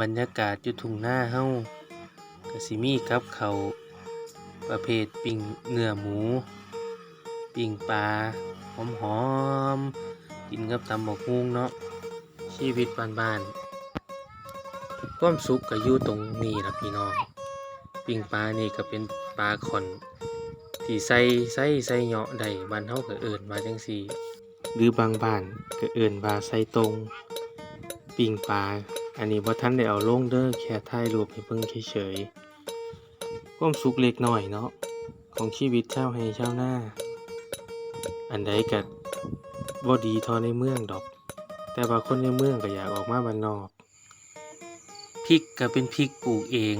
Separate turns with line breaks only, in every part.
บรรยากาศอยู่ทุ่งหน้าเฮาก็สิมีกับเขาประเภทปิ้งเนื้อหมู ปิ้งปลาหอมๆกินกับตำบักหุ่งเนาะชีวิตบ้านๆความสุขก็อยู่ตรงนี้ล่ะพี่น้องปิ้งปลานี่ก็เป็นปลาขอนที่ใส่ใส่ใส่เหาะได้บ้านเฮาก็เอิ้นว่าจังซี่หรือบางบ้านก็เอิ้นว่าใส่ตรงปิ้งปลา อันนี้บ่ทันได้เอาลงเด้อแค่ถ่ายรูปให้เบิ่งเฉยๆความสุขเล็กน้อยเนาะของชีวิตชาวไร่ชาวนาอันใดก็บ่ดีท่าในเมืองดอก แต่ว่าคนในเมืองก็อยากออกมาบ้านนอกพริกก็เป็นพริกปลูกเอง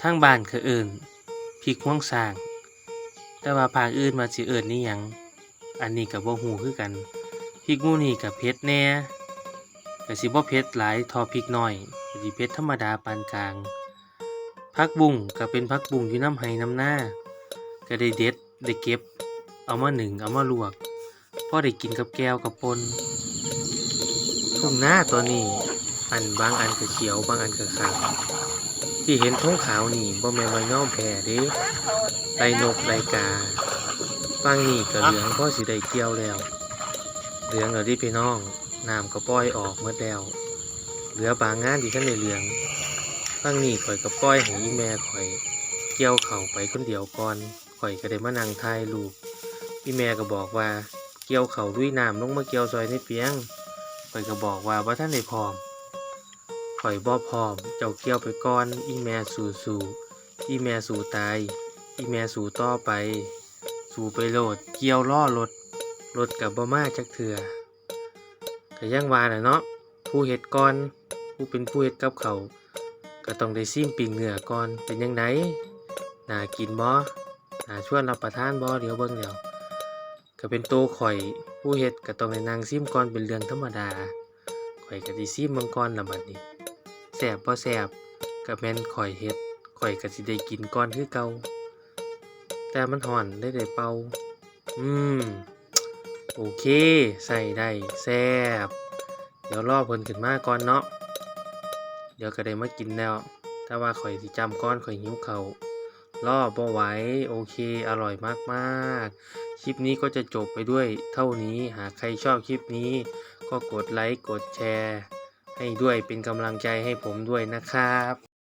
ทางบ้านก็เอิ้นพริกม่วงสร้าง แต่ว่าภาคอื่นว่าสิเอิ้นนี่หยัง อันนี้ก็บ่ฮู้คือกันพริกหมู่นี่ก็เผ็ดแน่ ก็สิบ่เผ็ดหลายทอพริกน้อยก็สิเผ็ดธรรมดาปานกลางผักบุ้งก็เป็นผักบุ้งอยู่น้ำไห้น้ำหน้า ก็ได้เด็ดได้เก็บ เอามาหนึ่งเอามาลวกพ่อได้กินกับแก้วกับปนทุ่งหน้าตัวนี้อันบางอันก็เขียวบางอันก็ขาวที่เห็นท้องขาวนี่บ่แม่นว่าย่อมแพ้เด้ไลนกไลกาบางนี่ก็เหลืองพ่อสิได้เกี่ยวแล้ว เหลืองแล้วดิพี่น้อง น้ำก็ปล่อยออกหมดแล้วเหลือบางงานที่ท่านได้เหลืองบางนี่ข่อยก็ปล่อยให้อีแม่ข่อย เกี่ยวเข่าไปคนเดียวก่อนข่อยก็ได้มานั่งถ่ายรูปพี่แม่ก็บอกว่าเกี่ยวเข่าด้วยน้ำลงมาเกี่ยวซอยในเปียงข่อยก็บอกว่าว่าท่านได้พร้อมข่อยบ่พร้อม เจ้าเกี่ยวไปก่อนอีแม่สู่สู่อีแม่สู่ตายอีแม่สู่ต่อไป สู่ไปโลดเกี่ยวล่อรถรถกับบ่มาจักเถื่อ ก็ยังว่าน่ะเนาะผู้เฮ็ดก่อนผู้เป็นผู้เฮ็ดกับเขาก็ต้องได้ซิมปิ่งเนื้อก่อนเป็นยังไงน่ากินบ่น่าชวนรับประทานบ่เดี๋ยวเบิ่งเดี๋ยวก็เป็นโตวข่อยผู้เฮ็ดก็ต้องได้นั่งซิมก่อนเป็นเรื่องธรรมดาข่อยก็สิซิมเบิ่งก่อนละบัดนี้แซ่บบ่แซ่บก็แม่นข่อยเฮ็ดข่อยก็สิได้กินก่อนคือเก่าแต่มันห่อนได้ได้เป่าอืม โอเค ใส่ได้แซ่บเดี๋ยวรอเพิ่นขึ้นมาก่อนเนาะเดี๋ยวก็ได้มากินแล้วแต่ว่าข่อยสิจำก้อนข่อยหิวเขาวรอบ่ไหวโอเค อร่อยมากๆ คลิปนี้ก็จะจบไปด้วยเท่านี้หากใครชอบคลิปนี้ ก็กดไลค์กดแชร์ ให้ด้วยเป็นกำลังใจให้ผมด้วยนะครับ